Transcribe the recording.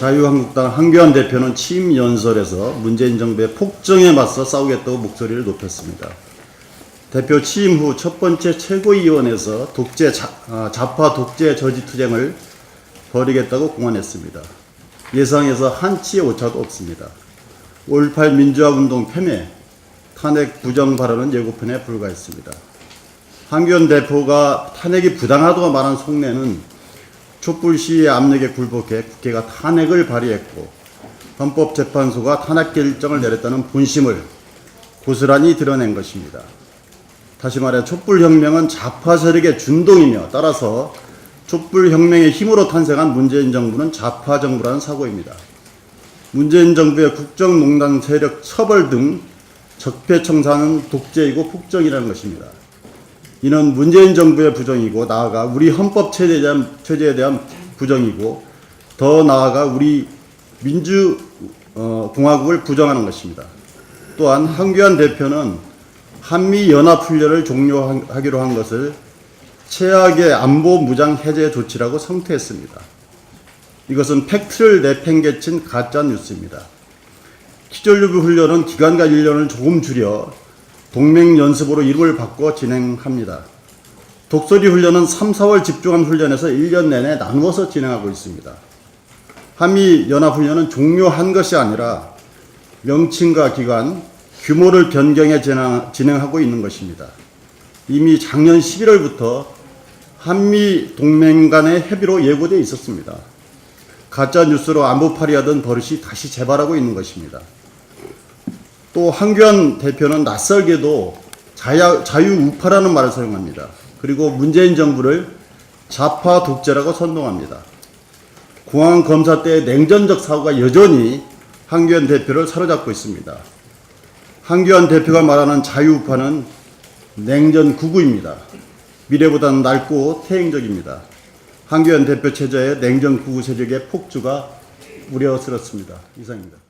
자유한국당 한교안 대표는 취임 연설에서 문재인 정부의 폭정에 맞서 싸우겠다고 목소리를 높였습니다. 대표 취임 후 첫 번째 최고위원회에서 독재 자, 아, 좌파 독재 저지 투쟁을 벌이겠다고 공언했습니다. 예상에서 한치의 오차도 없습니다. 5.18 민주화운동 폄훼, 탄핵 부정 발언은 예고편에 불과했습니다. 한교안 대표가 탄핵이 부당하다고 말한 속내는 촛불 시위의 압력에 굴복해 국회가 탄핵을 발의했고 헌법재판소가 탄핵 결정을 내렸다는 본심을 고스란히 드러낸 것입니다. 다시 말해 촛불혁명은 좌파 세력의 준동이며 따라서 촛불혁명의 힘으로 탄생한 문재인 정부는 좌파 정부라는 사고입니다. 문재인 정부의 국정농단 세력 처벌 등 적폐청산은 독재이고 폭정이라는 것입니다. 이는 문재인 정부의 부정이고 나아가 우리 헌법 체제에 대한, 체제에 대한 부정이고 더 나아가 우리 민주 어, 공화국을 부정하는 것입니다. 또한 한규안 대표는 한미 연합 훈련을 종료하기로 한 것을 최악의 안보 무장 해제 조치라고 성토했습니다. 이것은 팩트를 내팽개친 가짜 뉴스입니다. 기존유비 훈련은 기간과 일련을 조금 줄여 동맹 연습으로 이름을 바꿔 진행합니다. 독서리 훈련은 3, 4월 집중한 훈련에서 1년 내내 나누어서 진행하고 있습니다. 한미 연합 훈련은 종료한 것이 아니라 명칭과 기간, 규모를 변경해 진행- 진행하고 있는 것입니다. 이미 작년 11월부터 한미 동맹 간의 협의로 예고되어 있었습니다. 가짜 뉴스로 안보파리하던 버릇이 다시 재발하고 있는 것입니다. 또 한규안 대표는 낯설게도 자야, 자유 우파라는 말을 사용합니다. 그리고 문재인 정부를 좌파 독재라고 선동합니다. 공안 검사 때의 냉전적 사고가 여전히 한규안 대표를 사로잡고 있습니다. 한규안 대표가 말하는 자유우파는 냉전 구구입니다. 미래보다는 낡고 태행적입니다. 한규안 대표 체제의 냉전 구구 세력의 폭주가 우려스럽습니다. 이상입니다.